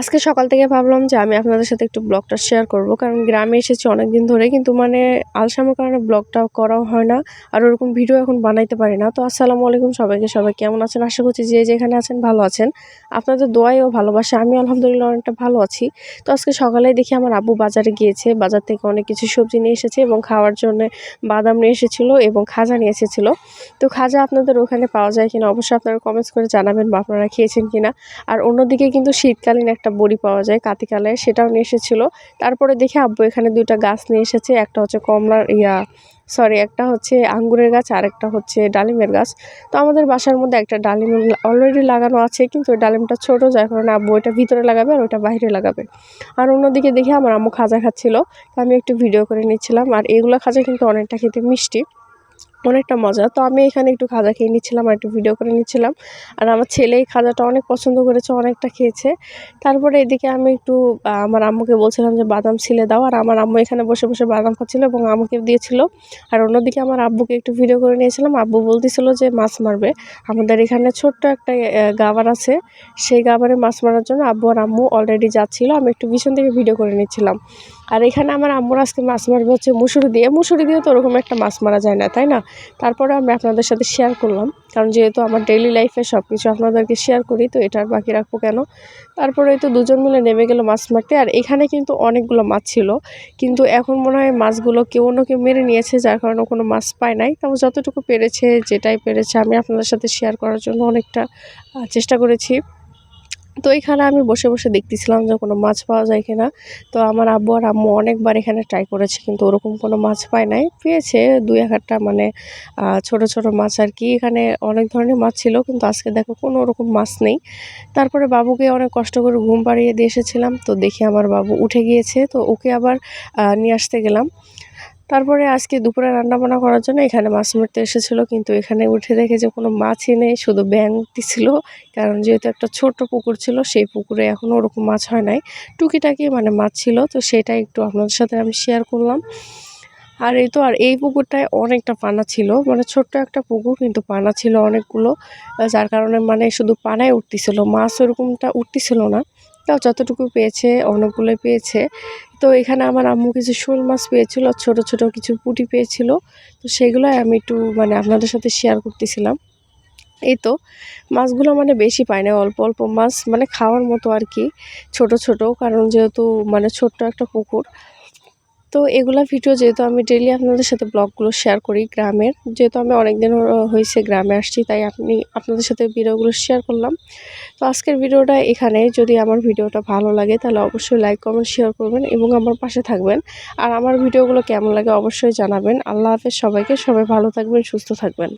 আজকে সকাল থেকে ভাবলাম যে আমি আপনাদের সাথে একটু ব্লগটা শেয়ার করব, কারণ গ্রামে এসেছি অনেক দিন ধরে, কিন্তু মানে আলসামের কারণে ব্লগটা করাও হয় না, আর ওরকম ভিডিও এখন বানাইতে পারি না। তো আসসালামু আলাইকুম সবাইকে, সবাই কেমন আছেন? আশা করছি যে যেখানে আছেন ভালো আছেন। আপনাদের দোয়াই ও ভালোবাসা, আমি আলহামদুলিল্লাহ অনেকটা ভালো আছি। তো আজকে সকালে দেখি আমার আব্বু বাজারে গিয়েছে, বাজার থেকে অনেক কিছু সবজি নিয়ে এসেছে এবং খাওয়ার জন্য বাদাম নিয়ে এসেছিল এবং খাজা নিয়ে এসেছিল। তো খাজা আপনাদের ওখানে পাওয়া যায় কিনা, অবশ্যই আপনারা কমেন্টস করে জানাবেন বা আপনারা খেয়েছেন কিনা। আর অন্যদিকে কিন্তু শীতকালীন একটা বড়ি পাওয়া যায় কাতিকালে সেটাও নিয়ে এসেছিল। তারপরে দেখে আব্বু এখানে দুইটা গাছ নিয়ে এসেছে, একটা হচ্ছে কমলার, ইয়া সরি একটা হচ্ছে আঙ্গুরের গাছ আর একটা হচ্ছে ডালিমের গাছ। তো আমাদের বাসার মধ্যে একটা ডালিম অলরেডি লাগানো আছে, কিন্তু ওই ডালিমটা ছোটো, যার কারণে আব্বু ওইটা ভিতরে লাগাবে আর ওইটা বাইরে লাগাবে। আর অন্যদিকে দেখে আমার আম্মু খাজা খাচ্ছিলো আমি একটু ভিডিও করে নিচ্ছিলাম। আর এগুলো খাজা কিন্তু অনেকটা খেতে মিষ্টি। অনেকটা মজা। তো আমি এখানে একটু খাজা খেয়ে নিচ্ছিলাম আর একটু ভিডিও করে নিচ্ছিলাম। আর আমার ছেলে এই খাজাটা অনেক পছন্দ করেছে, অনেকটা খেয়েছে। তারপরে এদিকে আমি একটু আমার আম্মুকে বলছিলাম যে, বাদাম ছিলে দাও। আর আমার আম্মু এখানে বসে বসে বাদাম খাচ্ছিল এবং আমাকে দিয়েছিল। আর অন্যদিকে আমার আব্বুকে একটু ভিডিও করে নিয়েছিলাম। আব্বু বলতেছিল যে, মাছ মারবে। আমাদের এখানে ছোট্ট একটা গাবার আছে। সেই গাবারে মাছ মারার জন্য আব্বু আর আম্মু অলরেডি যাচ্ছিল। আমি একটু পিছন থেকে ভিডিও করে নিচ্ছিলাম। আর এখানে আমার আম্মুর আজকে মাছ মারবে হচ্ছে মুসুরি দিয়ে। মুসুরি দিয়ে তো ওরকম একটা মাছ মারা যায় না, তাই না? তারপরে আমি আপনাদের সাথে শেয়ার করলাম। কারণ যেহেতু আমার ডেইলি লাইফে সব কিছু আপনাদেরকে শেয়ার করি, তো এটার বাকি রাখব কেন? তারপরে তো দুজন মিলে নেমে গেলো মাছ মারতে, আর এখানে কিন্তু অনেকগুলো মাছ ছিল। কিন্তু এখন মনে হয় মাছগুলো কেউ অন্য কেউ মেরে নিয়েছে, যার কারণে কোনো মাছ পায় নাই। তবে যতটুকু পেরেছে, যেটাই পেরেছে, আমি আপনাদের সাথে শেয়ার করার জন্য অনেকটা চেষ্টা করেছি। তো এখানে আমি বসে বসে দেখতেছিলাম যে কোনো মাছ পাওয়া যায় কিনা। তো আমার আব্বু আর আম্মু অনেকবার এখানে ট্রাই করেছে, কিন্তু ওরকম কোনো মাছ পায় নাই। পেয়েছে দুই এক একটা মানে ছোট ছোট মাছ আর কি। এখানে অনেক ধরনের মাছ ছিল, কিন্তু আজকে দেখো কোনো ওরকম মাছ নেই। তারপরে বাবুকে অনেক কষ্ট করে ঘুম পাড়িয়ে দিয়ে এসেছিলাম। তো দেখি আমার বাবু উঠে গিয়েছে, তো ওকে আবার নিয়ে আসতে গেলাম। তারপরে আজকে দুপুরে রান্নাবান্না করার জন্য এখানে মাছ মারতে এসেছিল, কিন্তু এখানে উঠে দেখে যে কোনো মাছই নেই, শুধু ব্যাং ছিল। কারণ যেহেতু একটা ছোট্ট পুকুর ছিল, সেই পুকুরে এখনও ওরকম মাছ হয় নাই। টুকিটাকি মানে মাছ ছিল, তো সেটাই একটু আপনাদের সাথে আমি শেয়ার করলাম। আর এই তো, আর এই পুকুরটায় অনেকটা পানা ছিল মানে ছোট্ট একটা পুকুর, কিন্তু পানা ছিল অনেকগুলো। যার কারণে মানে শুধু পানায় উঠতেছিল, মাছ ওরকমটা উঠতেছিল না। তাও যতটুকু পেয়েছে, অনেকগুলো পেয়েছে। তো এখানে আমার আম্মু কিছু শোল মাছ পেয়েছিল, ছোট ছোট কিছু পুটি পেয়েছিল। তো সেগুলো আমি একটু মানে আপনাদের সাথে শেয়ার করতেছিলাম। এই তো, মাছগুলো মানে বেশি পায় না, অল্প অল্প মাছ মানে খাওয়ার মতো আর কি। ছোট ছোট, কারণ যেহেতু মানে ছোট্ট একটা পুকুর তো এগুলা ভিডিও যেহেতু আমি ডেলি আপনাদের সাথে ব্লগগুলো শেয়ার করি গ্রামের, যেহেতু আমি অনেকদিন হয়েছে গ্রামে আসছি, তাই আপনি, আপনাদের সাথে ভিডিওগুলো শেয়ার করলাম। তো আজকের ভিডিওটা এখানে যদি আমার ভিডিওটা ভালো লাগে, তাহলে অবশ্যই লাইক কমেন্ট শেয়ার করবেন এবং আমার পাশে থাকবেন। আর আমার ভিডিওগুলো কেমন লাগে অবশ্যই জানাবেন। আল্লাহ হাফেজ সবাইকে, সবাই ভালো থাকবেন, সুস্থ থাকবেন।